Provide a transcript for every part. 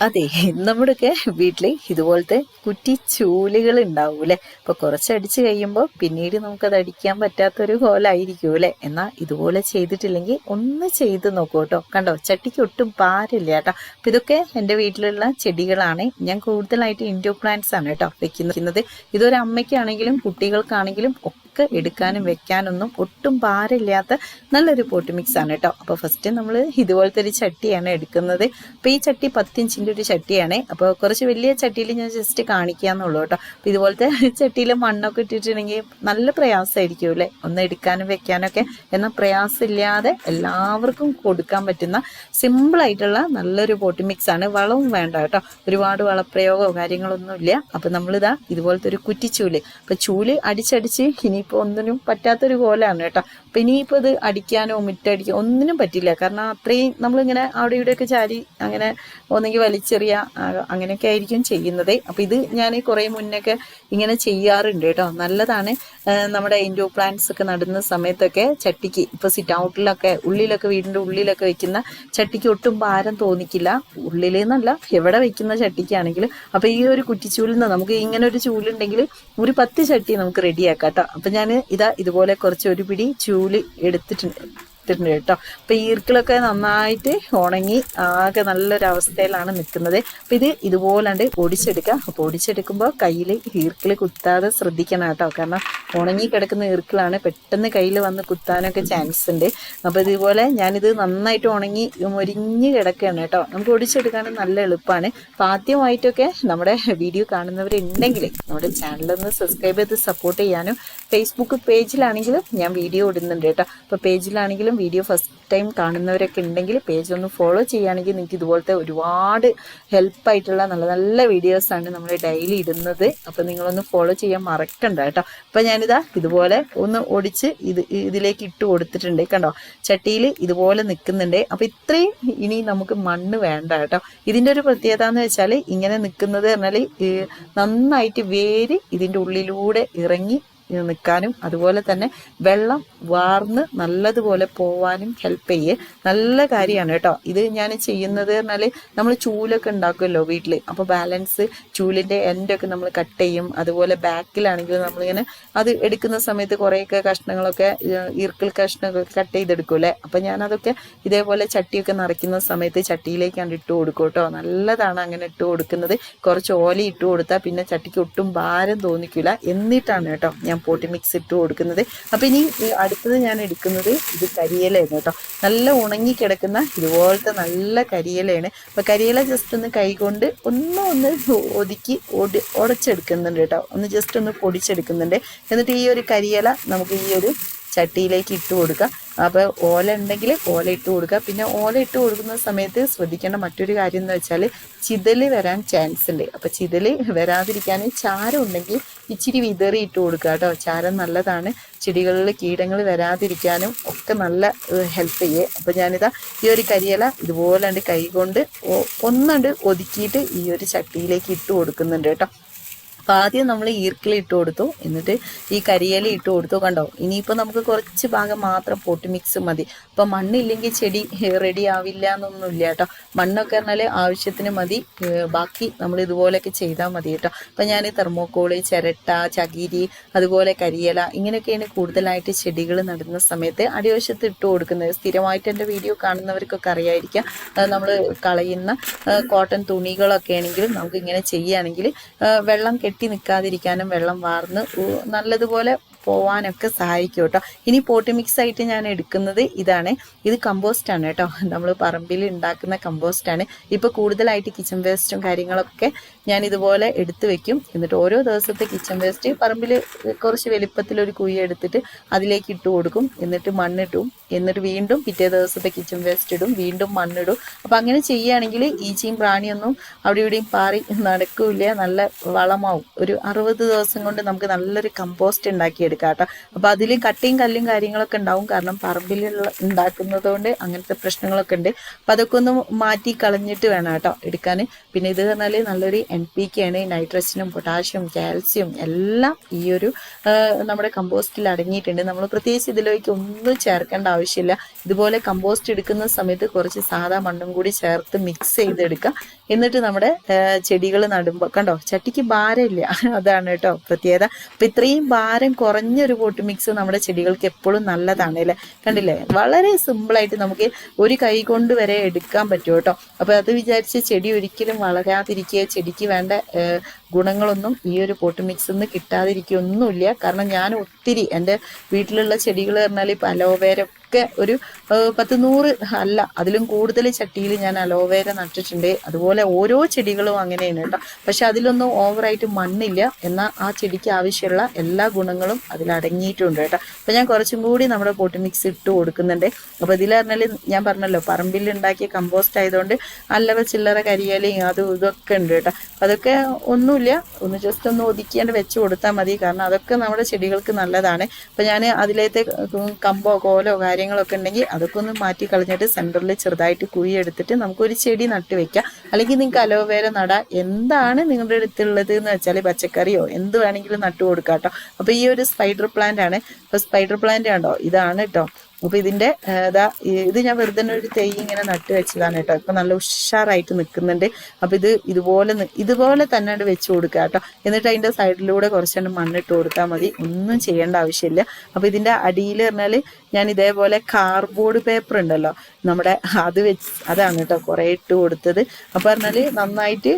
അതെ നമ്മുടെയൊക്കെ വീട്ടിൽ ഇതുപോലത്തെ കുറ്റി ചൂലുകൾ ഉണ്ടാവൂലെ അപ്പൊ കുറച്ച് അടിച്ചു കഴിയുമ്പോൾ പിന്നീട് നമുക്കത് അടിക്കാൻ പറ്റാത്തൊരു കോലായിരിക്കും അല്ലെ? എന്നാ ഇതുപോലെ ചെയ്തിട്ടില്ലെങ്കിൽ ഒന്ന് ചെയ്ത് നോക്കൂ കേട്ടോ. കണ്ടോ ചട്ടിക്ക് ഒട്ടും പാരില്ല കേട്ടോ. അപ്പൊ ഇതൊക്കെ എന്റെ വീട്ടിലുള്ള ചെടികളാണ്. ഞാൻ കൂടുതലായിട്ട് ഇൻഡോർ പ്ലാന്റ്സ് ആണ് കേട്ടോ വെക്കുന്നത്. ഇതൊരു അമ്മയ്ക്കാണെങ്കിലും കുട്ടികൾക്കാണെങ്കിലും എടുക്കാനും വെക്കാനൊന്നും ഒട്ടും പാരില്ലാത്ത നല്ലൊരു പോട്ട് മിക്സ് ആണ് കേട്ടോ. അപ്പോൾ ഫസ്റ്റ് നമ്മൾ ഇതുപോലത്തെ ഒരു ചട്ടിയാണ് എടുക്കുന്നത്. അപ്പോൾ ഈ ചട്ടി പത്തിഞ്ചിന്റെ ഒരു ചട്ടിയാണ്. അപ്പോൾ കുറച്ച് വലിയ ചട്ടിയിൽ ഞാൻ ജസ്റ്റ് കാണിക്കാന്നുള്ളൂ കേട്ടോ. അപ്പോൾ ഇതുപോലത്തെ ചട്ടിയിൽ മണ്ണൊക്കെ ഇട്ടിട്ടുണ്ടെങ്കിൽ നല്ല പ്രയാസമായിരിക്കും അല്ലേ? ഒന്ന് എടുക്കാനും വെക്കാനൊക്കെ. എന്നാൽ പ്രയാസമില്ലാതെ എല്ലാവർക്കും കൊടുക്കാൻ പറ്റുന്ന സിമ്പിളായിട്ടുള്ള നല്ലൊരു പോട്ട് മിക്സ് ആണ്. വളവും വേണ്ട കേട്ടോ. ഒരുപാട് വളപ്രയോഗമോ കാര്യങ്ങളൊന്നും ഇല്ല അപ്പോൾ നമ്മളിതാ ഇതുപോലത്തെ ഒരു കുറ്റിച്ചൂൽ. അപ്പോൾ ചൂൽ അടിച്ചടിച്ച് ഇനിയിപ്പോൾ ഒന്നിനും പറ്റാത്തൊരു കോലാണ് കേട്ടോ. അപ്പം ഇനിയിപ്പോൾ ഇത് അടിക്കാനോ മുറ്റടിക്കാനോ ഒന്നിനും പറ്റില്ല. കാരണം അത്രയും നമ്മളിങ്ങനെ അവിടെ ഇവിടെയൊക്കെ ചാരി അങ്ങനെ ഒന്നെങ്കിൽ വലിച്ചെറിയ അങ്ങനെയൊക്കെ ആയിരിക്കും ചെയ്യുന്നത്. അപ്പം ഇത് ഞാൻ കുറേ മുന്നൊക്കെ ഇങ്ങനെ ചെയ്യാറുണ്ട് കേട്ടോ. നല്ലതാണ് നമ്മുടെ ഇൻഡോർ പ്ലാന്റ്സ് ഒക്കെ നടുന്ന സമയത്തൊക്കെ ചട്ടിക്ക് ഇപ്പോൾ സിറ്റ് ഔട്ടിലൊക്കെ ഉള്ളിലൊക്കെ വീടിന്റെ ഉള്ളിലൊക്കെ വെക്കുന്ന ചട്ടിക്ക് ഒട്ടും ഭാരം തോന്നിക്കില്ല. ഉള്ളിലെന്നല്ല എവിടെ വെക്കുന്ന ചട്ടിക്കാണെങ്കിലും. അപ്പോൾ ഈ ഒരു കുറ്റിച്ചൂലിൽ നിന്ന് നമുക്ക് ഇങ്ങനെ ഒരു ചൂലുണ്ടെങ്കിൽ ഒരു പത്ത് ചട്ടി നമുക്ക് റെഡിയാക്കാം കേട്ടോ. അപ്പം ഞാൻ ഇതാ ഇതുപോലെ കുറച്ച് ഒരു പിടി ചൂൽ എടുത്തിട്ടുണ്ട്. എടുത്തിട്ടുണ്ട് കേട്ടോ. അപ്പം ഈർക്കിളൊക്കെ നന്നായിട്ട് ഉണങ്ങി ആകെ നല്ലൊരു അവസ്ഥയിലാണ് നിൽക്കുന്നത്. അപ്പൊ ഇത് ഇതുപോലാണ്ട് ഒടിച്ചെടുക്കാം അപ്പോൾ ഒടിച്ചെടുക്കുമ്പോൾ കയ്യിൽ ഈർക്കിൾ കുത്താതെ ശ്രദ്ധിക്കണം കേട്ടോ. കാരണം ഉണങ്ങി കിടക്കുന്ന ഈർക്കിളാണ് പെട്ടെന്ന് കയ്യിൽ വന്ന് കുത്താനൊക്കെ ചാൻസ് ഉണ്ട്. അപ്പോൾ ഇതുപോലെ ഞാനിത് നന്നായിട്ട് ഉണങ്ങി മുരിഞ്ഞു കിടക്കുകയാണ് കേട്ടോ. നമുക്ക് ഒടിച്ചെടുക്കാൻ നല്ല എളുപ്പമാണ് അപ്പോൾ ആദ്യമായിട്ടൊക്കെ നമ്മുടെ വീഡിയോ കാണുന്നവരുണ്ടെങ്കിൽ നമ്മുടെ ചാനലൊന്ന് സബ്സ്ക്രൈബ് ചെയ്ത് സപ്പോർട്ട് ചെയ്യാനും ഫേസ്ബുക്ക് പേജിലാണെങ്കിലും ഞാൻ വീഡിയോ ഇടുന്നുണ്ട് കേട്ടോ. അപ്പോൾ പേജിലാണെങ്കിലും വീഡിയോ ഫസ്റ്റ് ടൈം കാണുന്നവരൊക്കെ ഉണ്ടെങ്കിൽ പേജ് ഒന്ന് ഫോളോ ചെയ്യുകയാണെങ്കിൽ നിങ്ങൾക്ക് ഇതുപോലത്തെ ഒരുപാട് ഹെൽപ്പായിട്ടുള്ള നല്ല നല്ല വീഡിയോസാണ് നമ്മൾ ഡെയിലി ഇടുന്നത്. അപ്പോൾ നിങ്ങളൊന്ന് ഫോളോ ചെയ്യാൻ മറക്കണ്ട കേട്ടോ. അപ്പോൾ ഞാനിതാ ഇതുപോലെ ഒന്ന് ഒടിച്ച് ഇത് ഇതിലേക്ക് ഇട്ട് കൊടുത്തിട്ടുണ്ട് കണ്ടോ? ചട്ടിയിൽ ഇതുപോലെ നിൽക്കുന്നുണ്ട്. അപ്പോൾ ഇത്രയും ഇനി നമുക്ക് മണ്ണ് വേണ്ട കേട്ടോ. ഇതിന്റെ ഒരു പ്രത്യേകത എന്ന് വെച്ചാൽ ഇങ്ങനെ നിൽക്കുന്നത് പറഞ്ഞാൽ നന്നായിട്ട് വേര് ഇതിന്റെ ഉള്ളിലൂടെ ഇറങ്ങി നിൽക്കാനും അതുപോലെ തന്നെ വെള്ളം വാർന്ന് നല്ലതുപോലെ പോവാനും ഹെൽപ്പ് ചെയ്യേ. നല്ല കാര്യമാണ് കേട്ടോ. ഇത് ഞാൻ ചെയ്യുന്നത് പറഞ്ഞാൽ നമ്മൾ ചൂലൊക്കെ ഉണ്ടാക്കുമല്ലോ വീട്ടിൽ അപ്പോൾ ബാലൻസ് ചൂലിന്റെ എൻഡൊക്കെ നമ്മൾ കട്ട് ചെയ്യും. അതുപോലെ ബാക്കിലാണെങ്കിൽ നമ്മളിങ്ങനെ അത് എടുക്കുന്ന സമയത്ത് കുറേയൊക്കെ കഷ്ണങ്ങളൊക്കെ ഈർക്കിൾ കഷ്ണങ്ങളൊക്കെ കട്ട് ചെയ്തെടുക്കൂലേ അപ്പം ഞാനതൊക്കെ ഇതേപോലെ ചട്ടിയൊക്കെ നിറയ്ക്കുന്ന സമയത്ത് ചട്ടിയിലേക്കാണ് ഇട്ട് കൊടുക്കും കേട്ടോ. നല്ലതാണ് അങ്ങനെ ഇട്ട് കൊടുക്കുന്നത്. കുറച്ച് ഓല ഇട്ട് കൊടുത്താൽ പിന്നെ ചട്ടിക്ക് ഒട്ടും ഭാരം തോന്നിക്കില്ല എന്നിട്ടാണ് കേട്ടോ ഞാൻ പോട്ടി മിക്സ് ഇട്ട് കൊടുക്കുന്നത്. അപ്പം ഇനി അടുത്തത് ഞാൻ എടുക്കുന്നത് ഇത് കരിയിലയാണ് കേട്ടോ. നല്ല ഉണങ്ങി കിടക്കുന്ന ഇതുപോലത്തെ നല്ല കരിയിലയാണ്. അപ്പം കരിയില ജസ്റ്റ് ഒന്ന് കൈകൊണ്ട് ഒന്ന് ഒന്ന് ഒതുക്കി ഒടി ഉടച്ചെടുക്കുന്നുണ്ട് കേട്ടോ. ഒന്ന് ജസ്റ്റ് ഒന്ന് പൊടിച്ചെടുക്കുന്നുണ്ട്. എന്നിട്ട് ഈ ഒരു കരിയില നമുക്ക് ഈ ഒരു ചട്ടിയിലേക്ക് ഇട്ട് കൊടുക്കുക അപ്പോൾ ഓല ഉണ്ടെങ്കിൽ ഓല ഇട്ട് കൊടുക്കുക. പിന്നെ ഓല ഇട്ട് കൊടുക്കുന്ന സമയത്ത് ശ്രദ്ധിക്കേണ്ട മറ്റൊരു കാര്യം എന്ന് വെച്ചാൽ ചിതൽ വരാൻ ചാൻസ് ഉണ്ട്. അപ്പോൾ ചിതൽ വരാതിരിക്കാൻ ചാരം ഉണ്ടെങ്കിൽ ഇച്ചിരി വിതറി ഇട്ട് കൊടുക്കുക കേട്ടോ. ചാരം നല്ലതാണ്. ചെടികളിൽ കീടങ്ങൾ വരാതിരിക്കാനും ഒക്കെ നല്ല ഹെൽപ്പ് ചെയ്യേ. അപ്പോൾ ഞാനിതാ ഈ ഒരു കരിയില ഇതുപോലെ കൈ കൊണ്ട് ഒന്നുണ്ട് ഒതുക്കിയിട്ട് ഈ ഒരു ചട്ടിയിലേക്ക് ഇട്ട് കൊടുക്കുന്നുണ്ട് കേട്ടോ. അപ്പോൾ ആദ്യം നമ്മൾ ഈർക്കിൽ ഇട്ട് കൊടുത്തു. എന്നിട്ട് ഈ കരിയില ഇട്ട് കൊടുത്തു. കണ്ടോ? ഇനിയിപ്പോൾ നമുക്ക് കുറച്ച് ഭാഗം മാത്രം പൊട്ടി മിക്സ് മതി. അപ്പോൾ മണ്ണില്ലെങ്കിൽ ചെടി റെഡി ആവില്ല എന്നൊന്നുമില്ല കേട്ടോ. മണ്ണൊക്കെ പറഞ്ഞാൽ ആവശ്യത്തിന് മതി. ബാക്കി നമ്മൾ ഇതുപോലെയൊക്കെ ചെയ്താൽ മതി കേട്ടോ. അപ്പം ഞാൻ തെർമോക്കോൾ ചിരട്ട ചകിരി അതുപോലെ കരിയില ഇങ്ങനെയൊക്കെയാണ് കൂടുതലായിട്ട് ചെടികൾ നടുന്ന സമയത്ത് അടിവശത്ത് ഇട്ട് കൊടുക്കുന്നത്. സ്ഥിരമായിട്ട് എന്റെ വീഡിയോ കാണുന്നവർക്കൊക്കെ അറിയായിരിക്കാം. നമ്മൾ കളയുന്ന കോട്ടൺ തുണികളൊക്കെ ആണെങ്കിലും നമുക്ക് ഇങ്ങനെ ചെയ്യുകയാണെങ്കിൽ വെള്ളം കെട്ടി നിൽക്കാതിരിക്കാനും വെള്ളം വാർന്ന് നല്ലതുപോലെ പോവാനൊക്കെ സഹായിക്കും കേട്ടോ ഇനി പോട്ടി മിക്സ് ആയിട്ട് ഞാൻ എടുക്കുന്നത് ഇതാണ്. ഇത് കമ്പോസ്റ്റ് ആണ് കേട്ടോ. നമ്മൾ പറമ്പിൽ ഉണ്ടാക്കുന്ന കമ്പോസ്റ്റ് ആണ്. ഇപ്പോൾ കൂടുതലായിട്ട് കിച്ചൺ വേസ്റ്റും കാര്യങ്ങളൊക്കെ ഞാൻ ഇതുപോലെ എടുത്തു വെക്കും. എന്നിട്ട് ഓരോ ദിവസത്തെ കിച്ചൺ വേസ്റ്റ് പറമ്പിൽ കുറച്ച് വലിപ്പത്തിലൊരു കുഴി എടുത്തിട്ട് അതിലേക്ക് ഇട്ട് കൊടുക്കും. എന്നിട്ട് മണ്ണിട്ടും എന്നിട്ട് വീണ്ടും പിറ്റേ ദിവസത്തെ കിച്ചൺ വേസ്റ്റ് ഇടും. വീണ്ടും മണ്ണിടും. അപ്പം അങ്ങനെ ചെയ്യുകയാണെങ്കിൽ ഈച്ചയും പ്രാണിയൊന്നും അവിടെ ഇവിടെയും പാറി നടക്കില്ല. നല്ല വളമാവും. ഒരു അറുപത് ദിവസം കൊണ്ട് നമുക്ക് നല്ലൊരു കമ്പോസ്റ്റ് ഉണ്ടാക്കിയെടുക്കാം. എടുക്കാം കേട്ടോ അപ്പൊ അതിൽ കട്ടിയും കല്ലും കാര്യങ്ങളൊക്കെ ഉണ്ടാവും. കാരണം പറമ്പിൽ ഉണ്ടാക്കുന്നത് കൊണ്ട് അങ്ങനത്തെ പ്രശ്നങ്ങളൊക്കെ ഉണ്ട്. അപ്പൊ അതൊക്കെ ഒന്ന് മാറ്റി കളഞ്ഞിട്ട് വേണം കേട്ടോ എടുക്കാൻ പിന്നെ ഇത് പറഞ്ഞാൽ നല്ലൊരു എൻ പി കെ ആണ്. നൈട്രജനും പൊട്ടാഷ്യം കാൽസ്യം എല്ലാം ഈ ഒരു നമ്മുടെ കമ്പോസ്റ്റിൽ അടങ്ങിയിട്ടുണ്ട്. നമ്മൾ പ്രത്യേകിച്ച് ഇതിലേക്ക് ഒന്നും ചേർക്കേണ്ട ആവശ്യമില്ല. ഇതുപോലെ കമ്പോസ്റ്റ് എടുക്കുന്ന സമയത്ത് കുറച്ച് സാധാ മണ്ണും കൂടി ചേർത്ത് മിക്സ് ചെയ്തെടുക്കുക എന്നിട്ട് നമ്മുടെ ചെടികൾ നടുമ്പോൾ കണ്ടോ? ചട്ടിക്ക് ഭാരമില്ല. അതാണ് കേട്ടോ പ്രത്യേകത. അപ്പൊ ഇത്രയും ഭാരം കുറഞ്ഞൊരു പോട്ട് മിക്സ് നമ്മുടെ ചെടികൾക്ക് എപ്പോഴും നല്ലതാണ് അല്ലേ? കണ്ടില്ലേ? വളരെ സിമ്പിളായിട്ട് നമുക്ക് ഒരു കൈ കൊണ്ട് വരെ എടുക്കാൻ പറ്റും കേട്ടോ. അപ്പൊ അത് വിചാരിച്ച് ചെടി ഒരിക്കലും വളരാതിരിക്കുക ചെടിക്ക് വേണ്ട ഗുണങ്ങളൊന്നും ഈ ഒരു പോട്ട് മിക്സ് നിന്ന് കിട്ടാതിരിക്കുകയൊന്നുമില്ല കാരണം ഞാൻ ഒത്തിരി എന്റെ വീട്ടിലുള്ള ചെടികൾ പറഞ്ഞാൽ ഇപ്പം അലോവേര ഒക്കെ ഒരു പത്ത് നൂറ് അല്ല അതിലും കൂടുതൽ ചട്ടിയിൽ ഞാൻ അലോവേര നട്ടിട്ടുണ്ട്. അതുപോലെ ഓരോ ചെടികളും അങ്ങനെയാണ് കേട്ടോ. പക്ഷെ അതിലൊന്നും ഓവറായിട്ട് മണ്ണില്ല. എന്നാൽ ആ ചെടിക്ക് ആവശ്യമുള്ള എല്ലാ ഗുണങ്ങളും അതിൽ അടങ്ങിയിട്ടുണ്ട് കേട്ടോ. അപ്പം ഞാൻ കുറച്ചും കൂടി നമ്മുടെ പോട്ട് മിക്സ് ഇട്ട് കൊടുക്കുന്നുണ്ട്. അപ്പോൾ ഇതിൽ പറഞ്ഞാൽ ഞാൻ പറഞ്ഞല്ലോ പറമ്പിൽ ഉണ്ടാക്കിയ കമ്പോസ്റ്റ് ആയതുകൊണ്ട് അല്ലവ ചില്ലറ കരിയാലയും അതും ഇതൊക്കെ ഉണ്ട് കേട്ടോ. അതൊക്കെ ഒന്നുമില്ല. ഒന്ന് ജസ്റ്റ് ഒന്ന് ഒതുക്കിയാണ്ട് വെച്ച് കൊടുത്താൽ മതി. കാരണം അതൊക്കെ നമ്മുടെ ചെടികൾക്ക് നല്ലതാണ്. അപ്പം ഞാൻ അതിലേത്തെ കമ്പോ കോലോ കാര്യങ്ങളൊക്കെ ഉണ്ടെങ്കിൽ അതൊക്കെ ഒന്ന് മാറ്റി കളഞ്ഞിട്ട് സെന്ററിൽ ചെറുതായിട്ട് കുഴി എടുത്തിട്ട് നമുക്കൊരു ചെടി നട്ട് വെക്കാം. അല്ലെങ്കിൽ നിങ്ങൾക്ക് അലോവേര നട എന്താണ് നിങ്ങളുടെ അടുത്തുള്ളത് എന്ന് വെച്ചാൽ പച്ചക്കറിയോ എന്ത് വേണമെങ്കിലും നട്ടു കൊടുക്കാം കേട്ടോ. അപ്പൊ ഈ ഒരു സ്പൈഡർ പ്ലാന്റ് ആണ്. അപ്പൊ സ്പൈഡർ പ്ലാന്റ് കണ്ടോ? ഇതാണ് കേട്ടോ. അപ്പൊ ഇതിന്റെ ഏതാ ഇതാ ഇത് ഞാൻ വെറുതെ ഒരു തൈ ഇങ്ങനെ നട്ട് വെച്ചതാണ് കേട്ടോ. ഇപ്പൊ നല്ല ഉഷാറായിട്ട് നിൽക്കുന്നുണ്ട് അപ്പൊ ഇത് ഇതുപോലെ ഇതുപോലെ തന്നെ വെച്ച് കൊടുക്കുക കേട്ടോ. എന്നിട്ട് അതിന്റെ സൈഡിലൂടെ കുറച്ചുകൊണ്ട് മണ്ണിട്ട് കൊടുത്താൽ മതി. ഒന്നും ചെയ്യേണ്ട ആവശ്യമില്ല. അപ്പൊ ഇതിന്റെ അടിയിൽ പറഞ്ഞാൽ ഞാൻ ഇതേപോലെ കാർഡ്ബോർഡ് പേപ്പർ ഉണ്ടല്ലോ. നമ്മുടെ അത് വെച്ച് അതാണ് കേട്ടോ. കുറേ ഇട്ട് കൊടുത്തത്. പറഞ്ഞാൽ നന്നായിട്ട്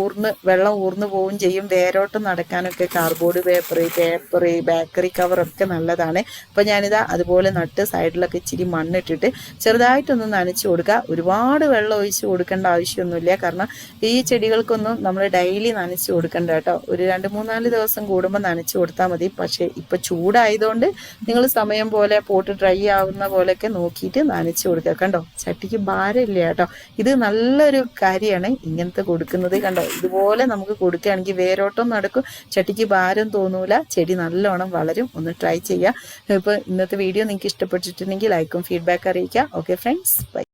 ഊർന്ന് വെള്ളം ഊർന്ന് പോവുകയും ചെയ്യും. വേരോട്ട് നടക്കാനൊക്കെ cardboard paper paper bakery cover ഒക്കെ നല്ലതാണ്. അപ്പൊ ഞാനിതാ അതുപോലെ നട്ട് സൈഡിലൊക്കെ ഇച്ചിരി മണ്ണിട്ടിട്ട് ചെറുതായിട്ടൊന്ന് നനച്ചു കൊടുക്കുക. ഒരുപാട് വെള്ളം ഒഴിച്ച് കൊടുക്കേണ്ട ആവശ്യമൊന്നുമില്ല. കാരണം ഈ ചെടികൾക്കൊന്നും നമ്മൾ ഡെയിലി നനച്ചു കൊടുക്കണ്ട കേട്ടോ. ഒരു രണ്ട് മൂന്നാൽ ദിവസം കൂടുമ്പോൾ നനച്ചു കൊടുത്താൽ മതി. പക്ഷേ ഇപ്പൊ ചൂടായതുകൊണ്ട് നിങ്ങൾ സമയം പോലെ പോട്ട് ഡ്രൈ ആവുന്ന പോലെയൊക്കെ നോക്കിയിട്ട് നനച്ചു കൊടുക്കുക. കണ്ടോ? ചട്ടിക്ക് ഭാരമില്ല കേട്ടോ. ഇത് നല്ലൊരു കാര്യമാണ് ഇങ്ങനത്തെ കൊടുക്കുന്നത് കണ്ടോ? ഇതുപോലെ നമുക്ക് കൊടുക്കുകയാണെങ്കിൽ വേരോട്ടം നടക്കും. ചട്ടിക്ക് ഭാരം തോന്നൂല. ചെടി നല്ലോണം വളരും. ഒന്ന് ട്രൈ ചെയ്യുക. ഇപ്പോൾ ഇന്നത്തെ വീഡിയോ നിങ്ങൾക്ക് ഇഷ്ടപ്പെട്ടിട്ടുണ്ടെങ്കിൽ ലൈക്കും ഫീഡ്ബാക്ക് അറിയിക്കുക. ഓക്കെ ഫ്രണ്ട്സ് ബൈ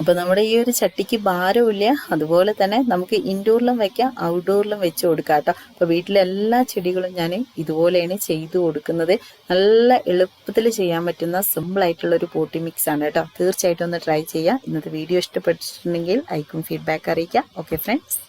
അപ്പൊ നമ്മുടെ ഈ ഒരു ചട്ടിക്ക് ഭാരമില്ല അതുപോലെ തന്നെ നമുക്ക് ഇൻഡോറിലും വെക്കാം ഔട്ട്ഡോറിലും വെച്ച് കൊടുക്കാം കേട്ടോ. അപ്പോൾ വീട്ടിലെ എല്ലാ ചെടികളും ഞാൻ ഇതുപോലെയാണ് ചെയ്തു കൊടുക്കുന്നത്. നല്ല എളുപ്പത്തിൽ ചെയ്യാൻ പറ്റുന്ന സിമ്പിൾ ആയിട്ടുള്ള ഒരു പോട്ടി മിക്സ് ആണ് കേട്ടോ. തീർച്ചയായിട്ടും ഒന്ന് ട്രൈ ചെയ്യാം. ഇന്നത്തെ വീഡിയോ ഇഷ്ടപ്പെട്ടിട്ടുണ്ടെങ്കിൽ ഐക്കും ഫീഡ്ബാക്ക് അറിയിക്കാം. Okay friends